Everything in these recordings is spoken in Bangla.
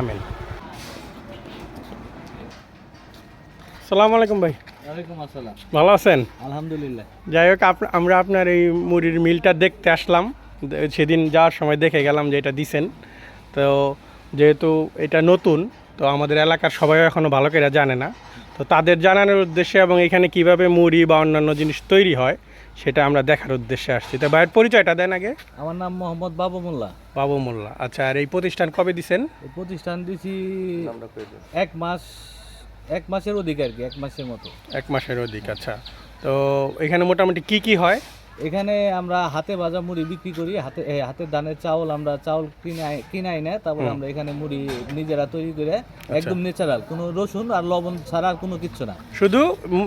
আমেন। সালাম আলাইকুম ভাই ভালো আছেন? আলহামদুলিল্লাহ। যাই হোক আমরা আপনার এই মুড়ির মিলটা দেখতে আসলাম। সেদিন যাওয়ার সময় দেখে গেলাম যে এটা দিছেন। তো যেহেতু এটা নতুন তো আমাদের এলাকার সবাই এখনও ভালো করে জানে না। তো তাদের জানানোর উদ্দেশ্যে এবং এখানে কীভাবে মুড়ি বা অন্যান্য জিনিস তৈরি হয় সেটা আমরা দেখার উদ্দেশ্যে আসছি। তো ভাইয়ের পরিচয়টা দেন আগে। আমার নাম মোহাম্মদ বাবু মোল্লা। বাবু মোল্লা। আচ্ছা আর এই প্রতিষ্ঠান কবে দিছেন? এই প্রতিষ্ঠান দিছি এক মাস এক মাসের অধিক আর কি এক মাসের মতো। এক মাসের অধিক আচ্ছা। তো এখানে মোটামুটি কি কি হয়? এখানে আমরা হাতে ভাজা মুড়ি বিক্রি করি হাতে হাতের ধানের চাউল আমরা চাউল কিনে কিনাই না তারপর আমরা এখানে মুড়ি নিজেরা তৈরি করে একদম ন্যাচারাল কোনো রসুন আর লবণ ছাড়া আর কোনো কিছু না। শুধু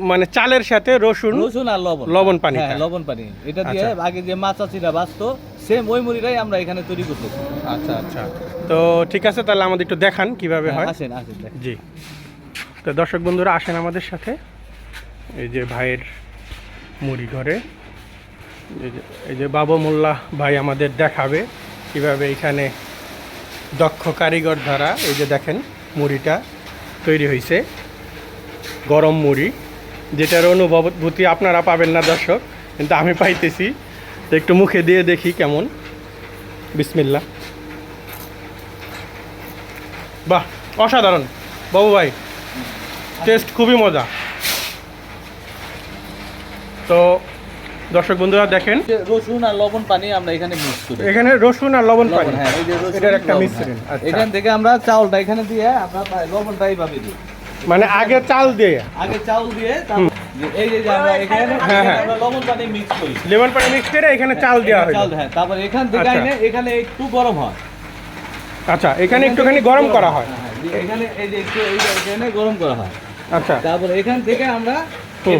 মানে চালের সাথে রসুন রসুন আর লবণ। লবণ পানিটা। হ্যাঁ লবণ পানি। এটা দিয়ে আগে যে মাছ চাচিরা বাঁচতো সেম ওই মুড়িটাই আমরা এখানে তৈরি করতেছি। আচ্ছা আচ্ছা। তো ঠিক আছে তাহলে আমাদের একটু দেখান কীভাবে হয় আসেন আসেন জি। তো দর্শক বন্ধুরা আসেন আমাদের সাথে। এই যে ভাইয়ের মুড়ি ঘরে। এই যে- বাবু মোল্লা ভাই আমাদের দেখাবে কীভাবে এখানে দক্ষ কারিগর দ্বারা এই যে দেখেন মুড়িটা তৈরি হয়েছে, গরম মুড়ি। যেটার অনুভূতি আপনারা পাবেন না দর্শক, কিন্তু আমি পাইতেছি। তো একটু মুখে দিয়ে দেখি কেমন। বিসমিল্লা বাহ, অসাধারণ। বাবু ভাই, টেস্ট খুবই মজা। তো দর্শক বন্ধুরা দেখেন। রসুন আর লবণ পানি আমরা এখানে মিক্স করি। এখানে রসুন আর লবণ পানি। হ্যাঁ, এই যে রসুন, এটার একটা মিশ্রণ। হ্যাঁ। আচ্ছা। এখান থেকে আমরা চাউলটা এখানে দিয়ে আমরা লবণটা এইভাবে দিই। মানে আগে চাল দিয়ে। আগে চাউল দিয়ে এই যে আমরা এখানে হ্যাঁ, এখানে হ্যাঁ। আমরা লবণ পানি মিক্স করি। লেমন পানি মিক্স করে এখানে চাল দেওয়া হয় চাউল হ্যাঁ তারপর এখান থেকে আচ্ছা। এখানে একটু গরম হয়। আচ্ছা এখানে একটুখানি গরম করা হয় এখানে এই যে একটু এই যে এখানে গরম করা হয়। আচ্ছা। তারপর এখান থেকে আমরা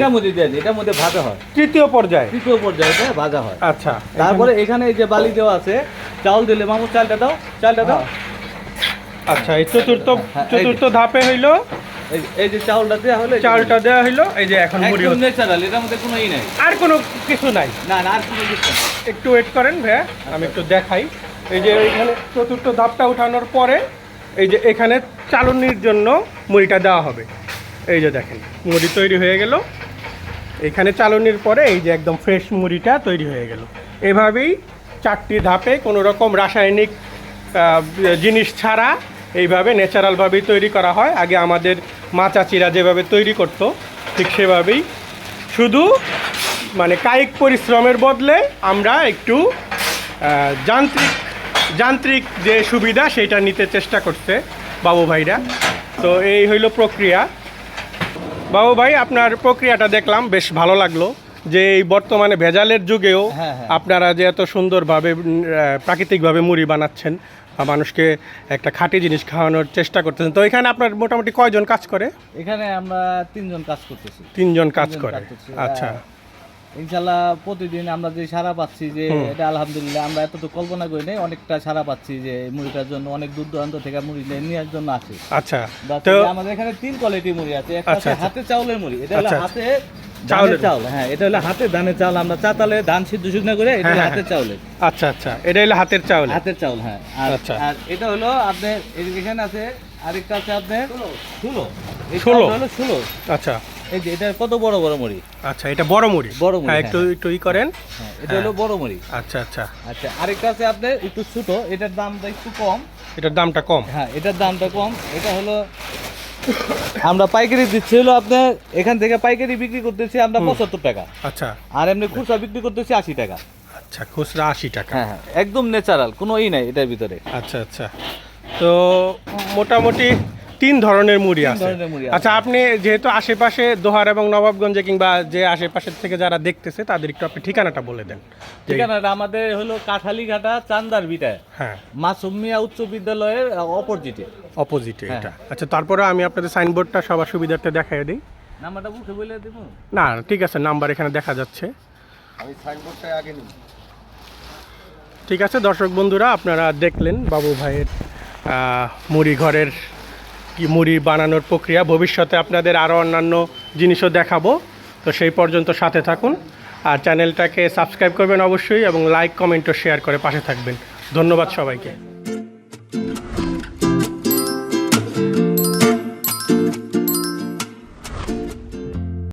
মধ্যে দিয়ে দিই এটার মধ্যে ভাজা হয়। তৃতীয় পর্যায়ে। তৃতীয় পর্যায়ে এটা ভাজা হয়। আচ্ছা তারপরে এখানে এই যে বালি দেওয়া আছে চাউল দিলে মামু চালটা দাও চালটা দাও। আচ্ছা এই চতুর্থ হ্যাঁ। চতুর্থ ধাপে হইল? এই- যে চাউলটা দেওয়া হলে চালটা দেওয়া এই যে এখন মুড়ি হচ্ছে। ন্যাচারাল এটার মধ্যে কোনো ই নাই। আর কোনো কিছু নাই? না না আর কোনো কিছু একটু ওয়েট করেন ভাইয়া আমি একটু দেখাই। এই যে এখানে চতুর্থ ধাপটা উঠানোর পরে এই যে এখানে চালনির জন্য মুড়িটা দেওয়া হবে। এই যে দেখেন, মুড়ি তৈরি হয়ে গেল। এখানে চালনির পরে এই যে একদম ফ্রেশ মুড়িটা তৈরি হয়ে গেল। এভাবেই চারটি ধাপে কোনো রকম রাসায়নিক জিনিস ছাড়া এইভাবে ন্যাচারালভাবেই তৈরি করা হয়। আগে আমাদের মা চাচিরা যেভাবে তৈরি করতো, ঠিক সেভাবেই। শুধু মানে কায়িক পরিশ্রমের বদলে আমরা একটু যান্ত্রিক যান্ত্রিক যে সুবিধা সেটা নিতে চেষ্টা করছে বাবু ভাইরা। তো এই হইল প্রক্রিয়া। বাবু ভাই আপনার প্রক্রিয়াটা দেখলাম বেশ ভালো লাগল যে এই বর্তমানে ভেজালের যুগেও হ্যাঁ, হ্যাঁ। আপনারা যে এত সুন্দরভাবে প্রাকৃতিকভাবে মুড়ি বানাচ্ছেন বা মানুষকে একটা খাঁটি জিনিস খাওয়ানোর চেষ্টা করতেছেন। তো এখানে আপনার মোটামুটি কয়জন কাজ করে? এখানে আমরা তিনজন কাজ করতেছি। তিনজন কাজ করে। আচ্ছা। হ্যাঁ। ইনশাল্লাহ প্রতিদিন আমরা যে সারা পাচ্ছি যে এটা আলহামদুলিল্লাহ আমরা এত তো কল্পনা করি নাই অনেকটা সারা পাচ্ছি যে মুড়িটার জন্য অনেক দূর দূরান্ত থেকে মুড়ি নেওয়ার জন্য আসে। আচ্ছা তো আমাদের এখানে তিন কোয়ালিটির মুড়ি আছে একটা আচ্ছা, আছে আচ্ছা। হাতে চাউলের মুড়ি এটা হলো আচ্ছা, হাতে চাউলের। চাউলের চাউল হ্যাঁ এটা হলো হাতে ধানের চাউল আমরা চাতালে ধান সিদ্ধ শুকনা করে এটা হাতের চাউলের। আচ্ছা আচ্ছা এটা হলো হাতের চাউল। হাতের চাউল আচ্ছা। আর এটা হলো আপনার এখানে আছে আরেকটা আছে আপনার ষোলো। ষোলো। ষোলো। আচ্ছা। এই যে এটা কত বড় বড় মুড়ি? আচ্ছা এটা বড় মুড়ি? বড় মুড়ি, হ্যাঁ হ্যাঁ, একটু একটু ই করেন। হ্যাঁ এটা হলো বড় মুড়ি। আচ্ছা আচ্ছা। আচ্ছা আরেকটা আছে আপনার একটু ছোট এটার দামটা একটু কম। এটার দামটা কম? হ্যাঁ এটার দামটা কম। এটা হলো আমরা পাইকারি দিচ্ছি হলো আপনার এখান থেকে পাইকারি বিক্রি করতেছি আমরা পঁচাত্তর টাকা। আচ্ছা। আর এমনি খুচরা বিক্রি করতেছি আশি টাকা। আচ্ছা খুচরা আশি টাকা। হ্যাঁ হ্যাঁ একদম ন্যাচারাল কোনো ই নাই এটার ভিতরে। আচ্ছা আচ্ছা। তো মোটামুটি তিন ধরনের মুড়ি আছে। আচ্ছা আপনি যেহেতু আশেপাশে দোহার এবং নবাবগঞ্জে কিংবা যে আশেপাশের থেকে যারা দেখতেছে তাদের একটু আপনি ঠিকানাটা বলে দেন। ঠিকানাটা আমাদের হলো কাঠালিঘাটা চান্দার বিটায়। হ্যাঁ। মাসুমিয়া উচ্চ বিদ্যালয়ের অপোজিটে অপোজিটে হ্যাঁ। এটা। আচ্ছা তারপরে আমি আপনাদের সাইনবোর্ডটা সবার সুবিধার্থে দেখাই দিই। নাম্বারটা বুঝে বলে দেবো? না ঠিক আছে নাম্বার এখানে দেখা যাচ্ছে। আমি সাইনবোর্ডটা আগে নিই। ঠিক আছে দর্শক বন্ধুরা আপনারা দেখলেন বাবু ভাইয়ের মুড়ি ঘরের কি মুড়ি বানানোর প্রক্রিয়া, ভবিষ্যতে আপনাদের আরও অন্যান্য জিনিসও দেখাবো। তো সেই পর্যন্ত সাথে থাকুন। আর চ্যানেলটাকে সাবস্ক্রাইব করবেন অবশ্যই এবং লাইক, কমেন্ট ও শেয়ার করে পাশে থাকবেন। ধন্যবাদ সবাইকে।